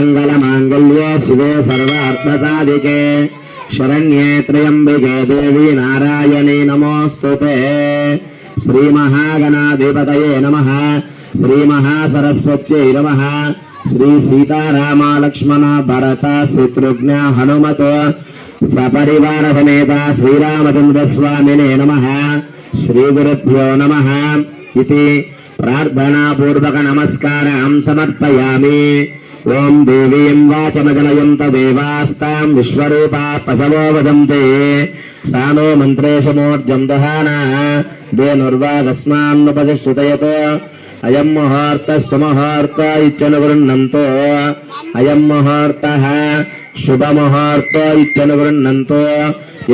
सर्वमङ्गलमाङ्गल्ये शिवे सर्वार्थसाधिके शरण्ये त्र्यम्बिके देवी नारायणी नमोऽस्तु ते श्रीमहागणाधिपतये नमः श्रीमहासरस्वत्यै नमः श्री सीतारामलक्ष्मण भरत शत्रुघ्न हनुमत सपरिवार समेत श्रीरामचन्द्रस्वामिने नमः श्रीगुरुभ्यो नमः इति प्रार्थनापूर्वक नमस्कारां समर्पयामि ॐ देवीं वाचमजनयन्त ఓం దేవీయం వాచమజనయంత దేవాస్తాం విశ్వరూపా పశవో వదంతే సానో మంత్రేశమోర్జం దహానా దేనుర్వాగస్మాన్నుపతిష్ఠితయతో అయం ముహూర్త సుముహూర్త ఇచ్చనుగృహ్ణంతో అయం ముహూర్త శుభముహూర్త ఇచ్చనుగృహ్ణంతో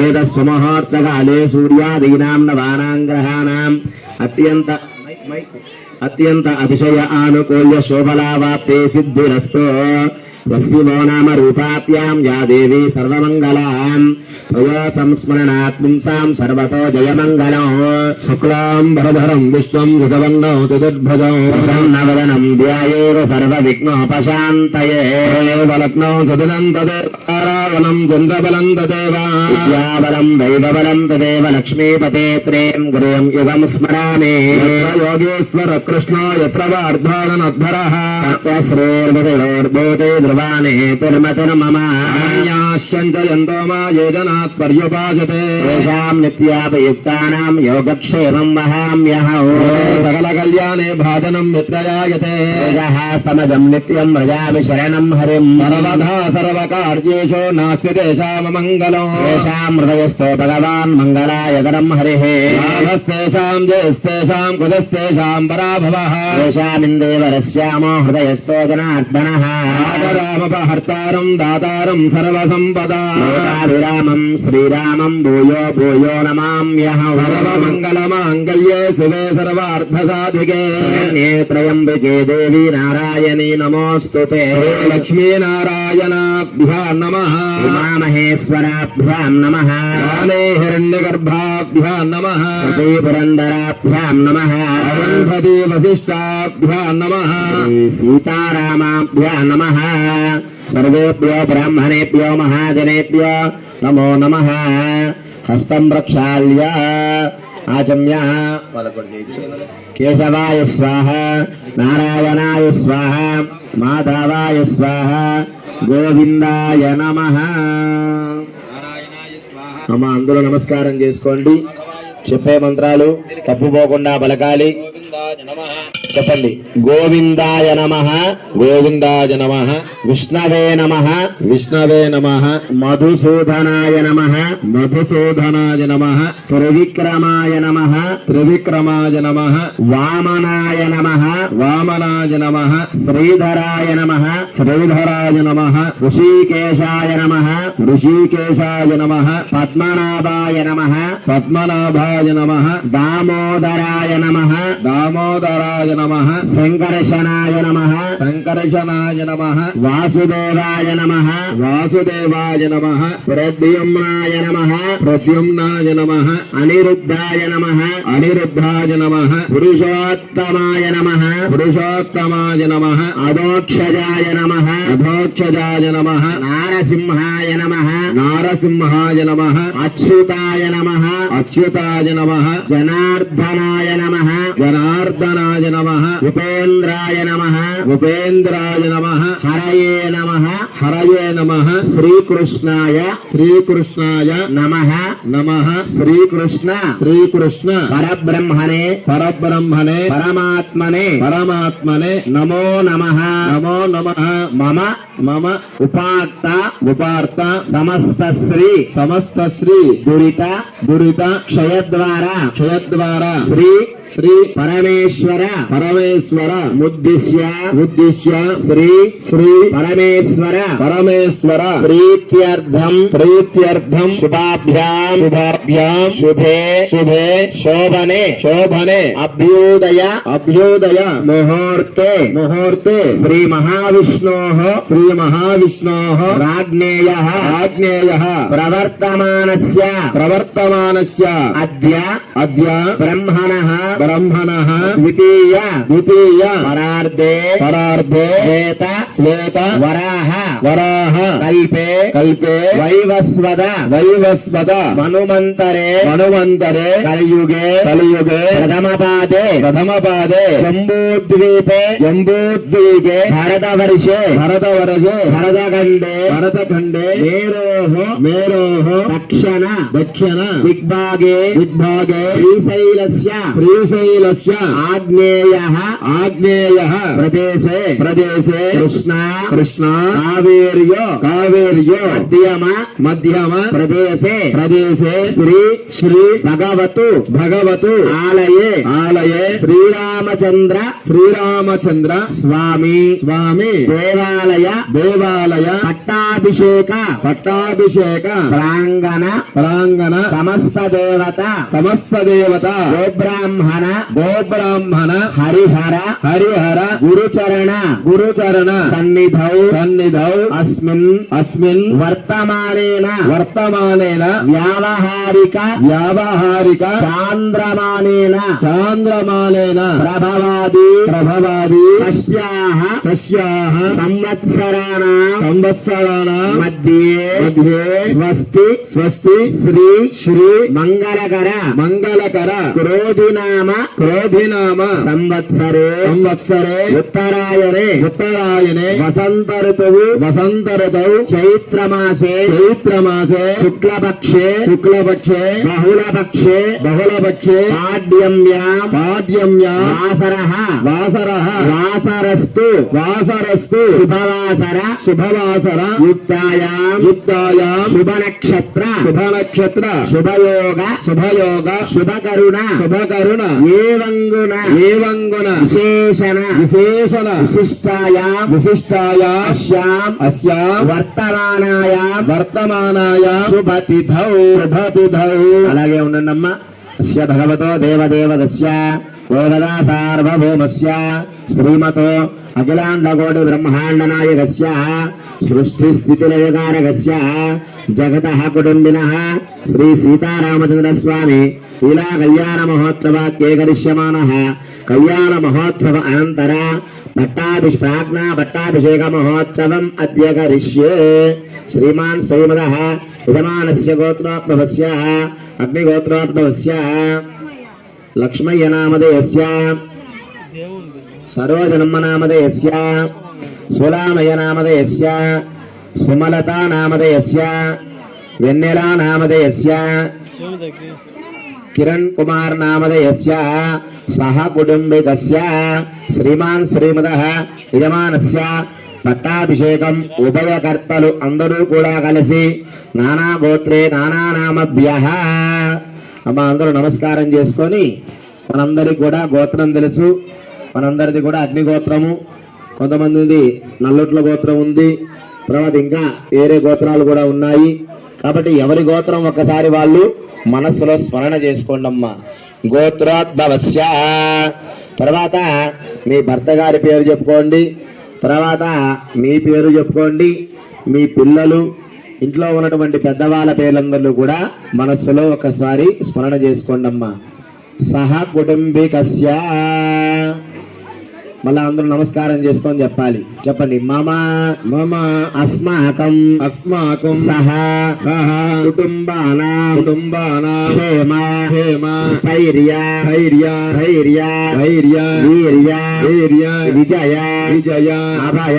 ఏద సుముహూర్తకాలే సూర్యాదీనాం నవానాం గ్రహాణం అత్యంత మైక్ మైక్ అత్యంత అతిశయ ఆనుకూల్య శోభలావాప్తే సిద్ధిరస్తో. యస్యో నామ రూపాప్యాం యా దేవి సర్వమంగళాం త్వయా సంస్మరణాత్ పుంసాం సర్వతో జయమంగళం శుక్లాం వరధరం విశ్వం జగవన్నో చతుర్భుజం ప్రసన్నవదనం ధ్యాయేవ సర్వ విఘ్నోపశాంతయే బలగ్నో సదనం తదేవారావణం చంద్రబలం తదేవా విద్యాబలం దైవబలం తదేవ లక్ష్మీపతే త్రేం గురుం యుగం స్మరామి యోగేశ్వర కృష్ణ యత్ర వార్ధానద్భర శ్రేర్భూతే ధ్రువానే తిరుమతిర్మమ అన్యాశ్యంతయంతో మా యోజనాత్ పర్యుపాసతే తేషాం నిత్యాపయుక్తానాం యోగక్షేమం వహామ్యహం సకల కళ్యాణే భాజనం మిత్రయాయతే స్తమజం నిత్యం వ్రజామి శరణం హరిం సర్వదా సర్వకార్యేషు నాస్తి తేషామ మంగళం తేషాం హృదయస్థో భగవాన్ మంగళాయతరం హరిః లాభస్తేషాం జయస్తేషాం కుతస్తేషాం పరాభవః తేషామిందేవరస్యామో హృదయస్థో జనార్దనః లోకాపహర్తారం దాతారం సర్వసంపదా విరామం శ్రీరామం భూయో భూయో నమామ్యహం సర్వమంగళమాంగళ్యే శివే సర్వార్థసాధికే త్రయంబికే దేవి నారాయణీ నమోస్తు లక్ష్మీనారాయణాభ్యాం నమ ఉమామహేశ్వరాభ్యాం నమ ఆనే హిరణ్యగర్భాభ్యాం నమ సతీ పురందరాభ్యాం నమ అరుంధతి వశిష్టాభ్యాం నమ సీతారామాభ్యాం నమ సర్వేభ్యో బ్రాహ్మణేభ్యో మహాజనేభ్యో నమో నమః హస్తం ప్రక్షాళ్య ఆచమ్య కేశవాయ స్వాహ నారాయణాయ స్వాహ మాధవాయ స్వాహ గోవిందాయ నమ అమ్మ అందరూ నమస్కారం చేసుకోండి. చెప్పే మంత్రాలు తప్పుపోకుండా పలకాలి. చెప్పండి. గోవిందాయ నమ గోవిందాయ నమ విష్ణవే నమ విష్ణవే నమ మధుసూదనాయ నమ మధుసూదనాయ నమ త్రివిక్రమాయ నమ త్రివిక్రమాయ నమ వామనాయ నమ వామనాయ నమ శ్రీధరాయ నమ శ్రీధరాయ నమ ఋషికేశాయ నమ ఋషికేశాయ నమ పద్మనాభాయ నమ పద్మనాభాయ నమ దామోదరాయ నమ దామోదరాయ నమ శంకర్షణాయ నమ. శంకర్షణాయ నమ. వాసుదేవాయ నమ. వాసుదేవాయ నమ. ప్రద్యుమ్నాయ నమ. ప్రద్యుమ్నాయ నమ. అనిరుద్ధాయ నమ. అనిరుద్ధాయ నమ. పురుషోత్తమాయ నమ. పురుషోత్తమాయ నమ. అధోక్షజాయ నమ. అధోక్షజాయ నమ. నారసింహాయ నమ. నారసింహాయ నమ. అచ్యుతాయ నమ. అచ్యుతాయ నమ. జనార్దనాయ నమ. జనార్దనాయ నమ. ఉపేంద్రాయ నమ. ఉపేంద్రాయ నమ హరయే నమ. హరయే నమ శ్రీకృష్ణాయ. శ్రీకృష్ణాయ నమ నమ శ్రీకృష్ణ. శ్రీకృష్ణ. పరబ్రహ్మణే. పరబ్రహ్మణే. పరమాత్మనే. పరమాత్మనే. నమో నమ. నమో నమ మమ మమ ఉపాత్త. ఉపార్త సమస్త శ్రీ సమస్త శ్రీ దురిత. దురిత. క్షయద్వారా. క్షయద్వారా. శ్రీ. శ్రీ. పరమేశ్వర. పరమేశ్వర. ముద్దిశ్య ఉద్దిశ్య. శ్రీ. శ్రీ. పరమేశ్వర. परमेश्वर प्रीत्यर्थम। प्रीत्यर्थम। शुभाभ्याम। शुभाभ्याम। शुभे। शुभे। शोभने। शोभने। अभ्युदय। अभ्युदय। मुहूर्ते। मुहूर्ते। श्री महाविष्णो श्री महाविष्णो राज्ञेय। राज्ञेय। प्रवर्तमान प्रवर्तमान अद्य। अद्य। ब्रह्मण। ब्रह्मण। द्वितीय। द्वितीय। परार्धे। परार्धे। श्वेत। श्वेत। वराह। వరాహ. కల్పే. కల్పే. వైవస్వద. వైవస్వత మనుమంతరే. మనువంతరే కలియుగే. కలియుగే. ప్రథమ పాదే ప్రథమ పాదే జంబూద్వీపే. జంబూద్వీపే. భరతవర్షే. భరతవరజే భరతఖండే భరతఖండే మేరోః మేరోః దక్షిణ. దక్షిణ. దిగ్భాగే. దిగ్భాగే. శ్రీశైలస్య. శ్రీశైలస్య. ఆగ్నేయః. ఆగ్నేయ. ప్రదేశే. ప్రదేశే. కృష్ణ. కృష్ణ. కావేర్యో. కావేర్యో. మధ్యమ. మధ్యమ. ప్రదేశే. ప్రదేశే. శ్రీ. శ్రీ. భగవతు. భగవతు. ఆలయే. ఆలయే. శ్రీరామచంద్ర. శ్రీరామచంద్ర. స్వామి. స్వామి. దేవాలయ. దేవాలయ. పట్టాభిషేక. పట్టాభిషేక. ప్రాంగణ. ప్రాంగణ. సమస్త దేవత. సమస్త దేవత. గోబ్రాహ్మణ. గోబ్రాహ్మణ. హరిహర. హరిహర. గురుచరణ. గురుచరణ. సన్నిధౌ. సన్నిధౌ. అస్మిన్ అస్మిన్ వర్తమానేన వర్తమానేన వ్యావహారిక వ్యావహారిక చాంద్రమానేన చాంద్రమానేన ప్రభవాది ప్రభవాది తస్యాః సస్యాః సంవత్సరాణాం సంవత్సరాణాం మధ్యే మధ్యే స్వస్తి స్వస్తి శ్రీ శ్రీ మంగళకర మంగళకర క్రోధినామ క్రోధినామ సంవత్సరే సంవత్సరే ఉత్తరాయణే ఉత్తరాయణే వసంత ఋతువు వసంత ఋతౌ చైత్రమాసే చైత్రమాసే శుక్లపక్షే శుక్లపక్షే బహుళపక్షే బహుళపక్షే పాడ్యమ్యాం పాడ్యమ్యా వాసరః వాసరః వాసరస్తు వాసరస్తు శుభవాసర శుభవాసర యుక్తాయాం యుక్తాయాం శుభ నక్షత్ర శుభ నక్షత్ర శుభయోగ శుభయోగ శుభకరుణ శుభకరుణ ఏవంగుణ ఏవంగున విశేషణ విశేషణ విశిష్టాయాం విశిష్టాయా అస్యాం అస్యాం వర్తమానాయాం వర్తమానాయ శుభతిథౌ శుభతిథౌ అలాగే ఉండండమ్మా. అస్య భగవతో దేవదేవదస్య దేవదా సార్వభౌమస్య శ్రీమతో అఖిలాండకోటి బ్రహ్మాండ నాయకస్య సృష్టి స్థితి లయకారకస్య జగత కుటుంబిన శ్రీ సీతారామచంద్ర స్వామి ఇలా కళ్యాణ మహోత్సవ కేకరిష్యమాన కళ్యాణ మహోత్సవ అనంతర పట్టాభిష్ ప్రాజ్ఞా భట్టాభిషేక మహోత్సవం అద్యకరిష్యే శ్రీమాన్ శ్రీమద యజమానస్య గోత్రోద్భవస్య అగ్నిగోత్రోద్భవస్య లక్ష్మయ్య నామధేయస్య సరోజనమ్మ నామధేయస్య సులామయ నామధేయస్య సుమలతా నామధేయస్య వెన్నెలా నామధేయస్య కిరణ్ కుమార్ నామధేయస్య సహ కుటుంబికస్య శ్రీమాన్ శ్రీమద యజమానస్య పట్టాభిషేకం ఉభయకర్తలు అందరూ కూడా కలిసి నానా గోత్రే నానా నామభ్య అమ్మ అందరూ నమస్కారం చేసుకొని మనందరికి కూడా గోత్రం తెలుసు. మనందరిది కూడా అగ్నిగోత్రము. కొంతమందిది నల్లొట్ల గోత్రం ఉంది. తర్వాత ఇంకా వేరే గోత్రాలు కూడా ఉన్నాయి. కాబట్టి ఎవరి గోత్రం ఒక్కసారి వాళ్ళు మనస్సులో స్మరణ చేసుకోండి అమ్మా గోత్రోద్భవస్య. తర్వాత మీ భర్త గారి పేరు చెప్పుకోండి. తర్వాత మీ పేరు చెప్పుకోండి. మీ పిల్లలు ఇంట్లో ఉన్నటువంటి పెద్దవాళ్ళ పేర్లందరూ కూడా మనస్సులో ఒకసారి స్మరణ చేసుకోండి అమ్మా సహ కుటుంబికస్య. మళ్ళా అందరూ నమస్కారం చేసుకొని చెప్పాలి. చెప్పండి. మమ మమ అస్మాకం అస్మాకం సహ సహ కుటుంబానా కుటుంబానా క్షేమ హేమ స్థైర్య ధైర్య ధైర్య ధైర్య వీర్య వీర్య విజయ విజయ అభయ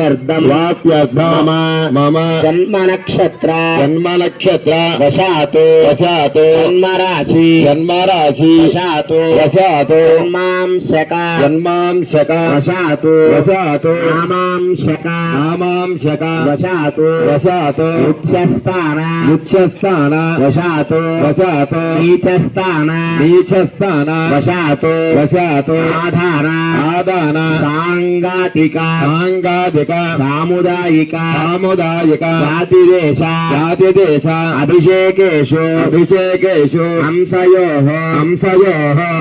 వాప్యర్థం వాప్యర్థం మమ మమ జన్మ నక్షత్ర జన్మ నక్షత్ర వశాతు వశాత్ జన్మ రాశి జన్మరాశి వశాతు వశాత్ జన్మాంశక జన్మాంశక వశాతు వశాత్ నామాంశక నామాంశక వశాతు వశాత్ ఉచ్ఛస్థాన ముఖ్యస్థాన వశాతు వశాత్ నీచస్థాన నీచస్థాన వశాతు వశాత్ ఆధార ఆదాన సాంగాతిక సాంగాధిక ಸಾಮುದಾಯಿಕ ಸಾಮುದಾಯಿಕ ಜಾತಿದೇಶ ಜಾತಿದೇಶ ಅಭಿಷೇಕೇಶು ಅಭಿಷೇಕೇಶು ಹಂಸಯೋ ಹಂಸಯೋ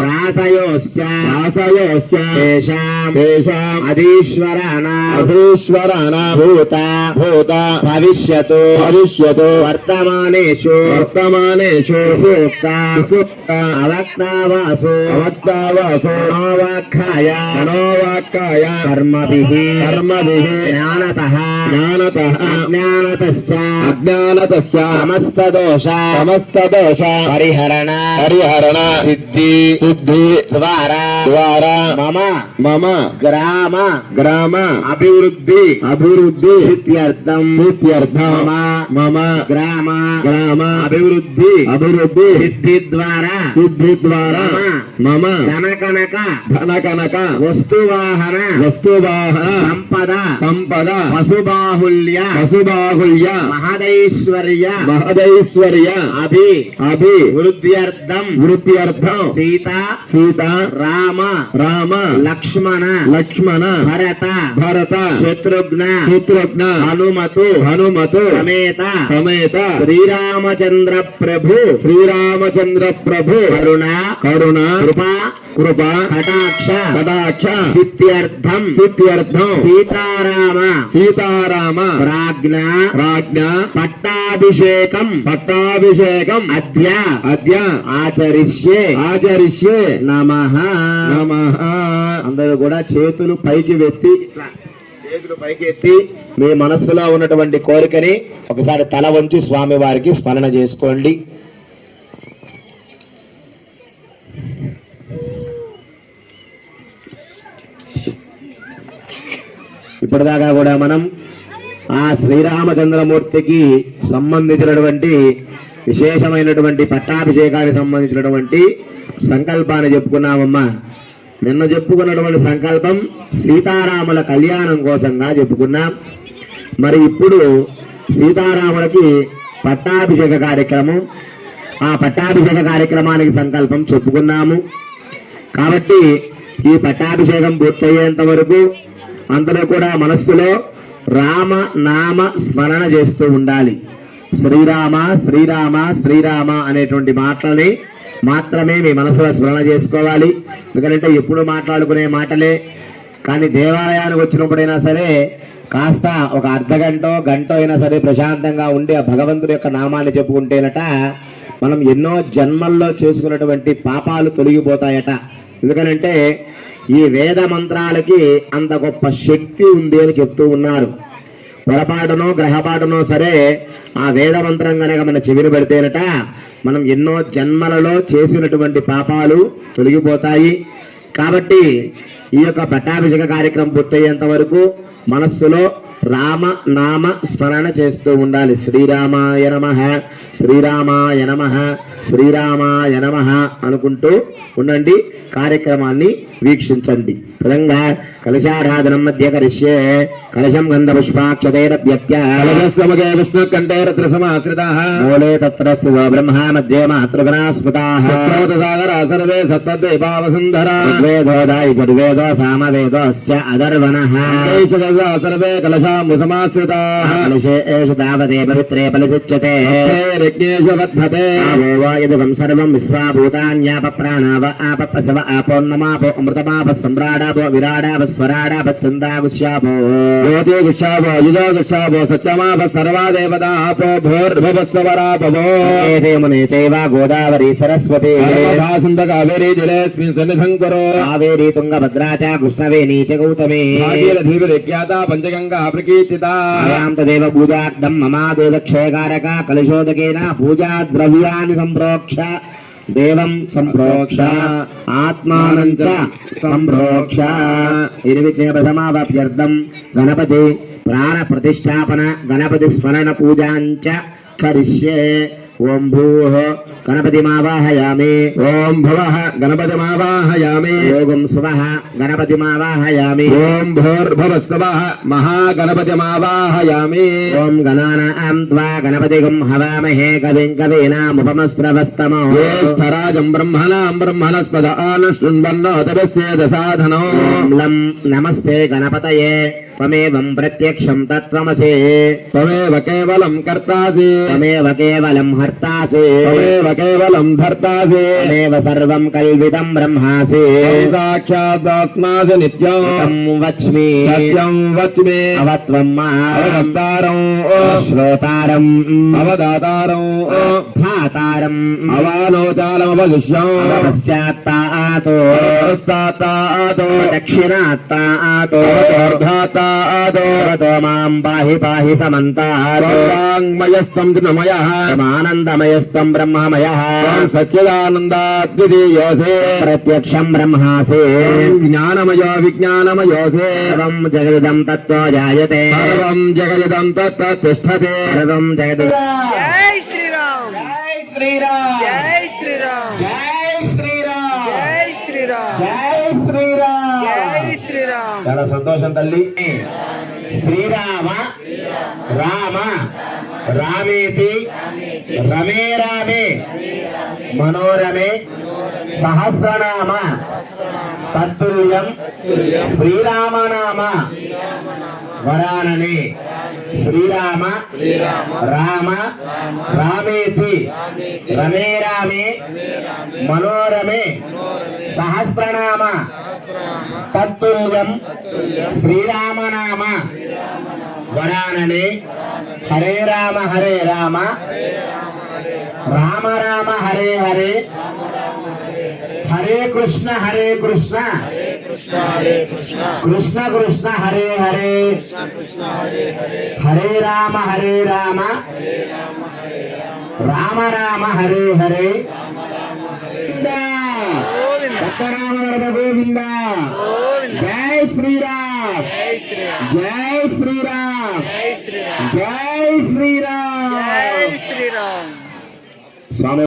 ರಾಸಯೋಶ್ಚ ರಾಸಯೋಶ್ಚ ತೇಷಾಂ ತೇಷಾಂ ಅಧೀಶ್ವರಾಣ ಅಧೀಶ್ವರಾಣ ಭೂತ ಭೂತ ಭವಿಷ್ಯತು ಭವಿಷ್ಯತು ವರ್ತಮಾನೇಶು ವರ್ತಮಾನೇಶು ಸೂಕ್ತ ಸೂಕ್ತ ಅವಕ್ತಾವಾಸು ಅವಕ್ತಾವಾಸು ನೋವಾಖ್ಯಾಯ ನೋವಾಖ್ಯಾಯ कर्म कर्म ज्ञानतः। ज्ञानतः। अज्ञानतस्य अज्ञानतस्य समस्तदोष। समस्तदोष। परिहरण। परिहरण। సిద్ధి సిద్ధి ద్వారా ద్వారా మమ మమ గ్రామ గ్రామ అభివృద్ధి అభివృద్ధి సిద్ధ్యర్థం సిద్ధ్యర్థం మమ మమ గ్రామ గ్రామ అభివృద్ధి అభివృద్ధి సిద్ధి ద్వారా సిద్ధి ద్వారా మమ ధనకనక ధన కనక వస్తువాహన వస్తువాహన సంపద సంపద పశుబాహుల్య పశుబాహుల్య మహదైశ్వర్య మహదైశ్వర్య అభి అభి వృద్ధ్యర్థం వృత్త్యర్థం సీత సీత రామ రామ లక్ష్మణ లక్ష్మణ భరత భరత శత్రుఘ్న శత్రుఘ్న హనుమతు హనుమతు సమేత సమేత శ్రీరామచంద్ర ప్రభు శ్రీరామచంద్ర ప్రభు కరుణ కరుణ కృప కృప కటాక్ష కటాక్ష సిద్ధ్యర్థం సిద్ధ్యర్థం సీతారామ సీతారామ ప్రాజ్ఞ రాజ్ఞ పట్టాభిషేకం పట్టాభిషేకం అద్య అద్య ఆచరిష్యే ఆచరిష్యే నమః. నమ. అందరూ కూడా చేతులు పైకి వెత్తి చేతులు పైకి ఎత్తి మీ మనస్సులో ఉన్నటువంటి కోరికని ఒకసారి తల వంచి స్వామి వారికి స్మరణ చేసుకోండి. ఇప్పటిదాకా కూడా మనం ఆ శ్రీరామచంద్రమూర్తికి సంబంధించినటువంటి విశేషమైనటువంటి పట్టాభిషేకానికి సంబంధించినటువంటి సంకల్పాన్ని చెప్పుకున్నామమ్మా. నిన్న చెప్పుకున్నటువంటి సంకల్పం సీతారాముల కళ్యాణం కోసంగా చెప్పుకున్నాం. మరి ఇప్పుడు సీతారాములకి పట్టాభిషేక కార్యక్రమం ఆ పట్టాభిషేక కార్యక్రమానికి సంకల్పం చెప్పుకున్నాము. కాబట్టి ఈ పట్టాభిషేకం పూర్తయ్యేంత వరకు అందరూ కూడా మనస్సులో రామ నామ స్మరణ చేస్తూ ఉండాలి. శ్రీరామ శ్రీరామ శ్రీరామ అనేటువంటి మాటలని మాత్రమే మీ మనసులో స్మరణ చేసుకోవాలి. ఎందుకంటే ఎప్పుడు మాట్లాడుకునే మాటలే కానీ దేవాలయానికి వచ్చినప్పుడైనా సరే కాస్త ఒక అర్ధ గంట గంట అయినా సరే ప్రశాంతంగా ఉండి ఆ భగవంతుడి యొక్క నామాన్ని చెప్పుకుంటేనట మనం ఎన్నో జన్మల్లో చేసుకున్నటువంటి పాపాలు తొలగిపోతాయట. ఎందుకనంటే ఈ వేద మంత్రాలకి అంత గొప్ప శక్తి ఉంది అని చెప్తూ ఉన్నారు. పొరపాటునో గ్రహపాటునో సరే ఆ వేద మంత్రం కనుక మన చెవిని పెడితేనట మనం ఎన్నో జన్మలలో చేసినటువంటి పాపాలు తొలగిపోతాయి. కాబట్టి ఈ యొక్క పట్టాభిషేక కార్యక్రమం పూర్తయ్యేంత వరకు మనస్సులో రామ నామ స్మరణ చేస్తూ ఉండాలి. శ్రీరామాయ నమ శ్రీరామాయ నమ శ్రీరామాయ నమ అనుకుంటూ ఉండండి. కార్యక్రమాన్ని వీక్షించండి. విధంగా కలశారాధనం మధ్య కరిష్యే కలశం గంధ పుష్పాక్షతైరభ్యత్య కలశస్సమగే విష్ణు కంఠేరత్ర సమాశ్రితాః మూలే తత్ర స్థితో బ్రహ్మ మధ్య మాతృగణా స్మృతాః సాగరా సర్వే సత్వద్వైపావసుంధరా ఋగ్వేదోదాయి చతుర్వేదో సామవేదోశ్చ అదర్వణః సర్వే కలశాంబు సమాశ్రితాః కలశే ఏషు తావదే పవిత్రే ఫలసిచ్యతే యజ్ఞేశ్వద్భతే ఆవో వా యదుగం సర్వం విశ్వాభూతాన్యాప ప్రాణావ ఆప ప్రసవ ఆపోన్నమాపో అమృతమాప సమ్రాడాపో విరాడాప జ్యోతి యుజో సత్యమాభ ఆపో చైవ గోదావరి సరస్వతి। సంత కావేరీ జలేస్మిన్ సన్నిధం కరో కావేరీ తుంగభద్రా చ కృష్ణవేణీ చ గౌతమి పంచగంగా పూజార్థం కలుషోదకేన పూజా ద్రవ్యాన్ని సంప్రోక్ష దేవం సంప్రోక్ష ఆత్మానం సంప్రోక్ష. నిర్విఘ్న ప్రథమావాప్యర్థం గణపతి ప్రాణ ప్రతిష్టాపన గణపతి స్మరణ పూజాంచ కరిష్యే. ఓం భూ గణపతి మావాహయామి ఓం భువః గణపతిమావాహయామి. యోగం శుభ గణపతి మావాహయామి ఓం భూర్భువస్సవః మహాగణపతిమావాహయామి. ఓం గణానాం త్వా గణపతిగం హవామహే కవిం కవీనాముపమస్రవస్తమో. జ్యేష్ఠరాజం బ్రహ్మణాం బ్రహ్మణస్పద ఆనశృణ్వన్నోతపస్యేద సాధనో. ఓం లం నమస్తే గణపతయే. త్వమేవం ప్రత్యక్షం తత్వమసి. త్వమేవ కేవలం కర్తాసి త్వమేవ కేవలం హర్తాసి త్వమేవ కేవలం ధర్తాసి. సర్వం కల్విదం బ్రహ్మాసి. సాక్షాదాత్మాసి నిత్యం వచ్మి. సత్యం వచ్మే. అవత్వం అవతారం శ్రోతారం అవదాతారం. ధాతారం. అవానోచాలమవశిష్యం. పశ్చాత్తాతో ప్రస్తాతాదో దక్షిణాత్తాతో అవతోర్ధాతాదో తో మాం పాహి పాహి సమంతాతో వాంగ్మయస్తం నమయ ఆనందమయస్తం బ్రహ్మమయ సచ్చిదానందాద్వితీయోసే ప్రత్యక్షం బ్రహ్మాసి జ్ఞానమయో విజ్ఞానమయోసే సర్వం జగదిదం తత్తో జాయతే సర్వం జగజదం తత్తతిష్టతే సర్వం జగది జై శ్రీరామ్ జై శ్రీరామ్ జై శ్రీరామ్ జై శ్రీరామ్ జై శ్రీరామ్ జై శ్రీరామ్ జై శ్రీరామ్ చాలా సంతోషం తల్లి. శ్రీరామ రామ రామేతి రమే రామే. మనోరమే. సహస్రనామ. తత్తుల్యం శ్రీరామనామ. వరానని. శ్రీరామ. రామ. రామేతి. రమే రామే. మనోరమే. సహస్రనామ. తత్తుల్యం శ్రీరామనామ. వరానని. హరే రామ హరే రామ. రామ రామ హరే హరే. హరే కృష్ణ హరే కృష్ణ. కృష్ణ కృష్ణ హరే హరే. హరే రామ హరే రామ. రామ రామ హరే హరే. గోవింద. రామ గోవింద గోవింద. జై శ్రీరామ్. జై శ్రీరామ్. జై శ్రీరామ్. జై శ్రీరామ్. జై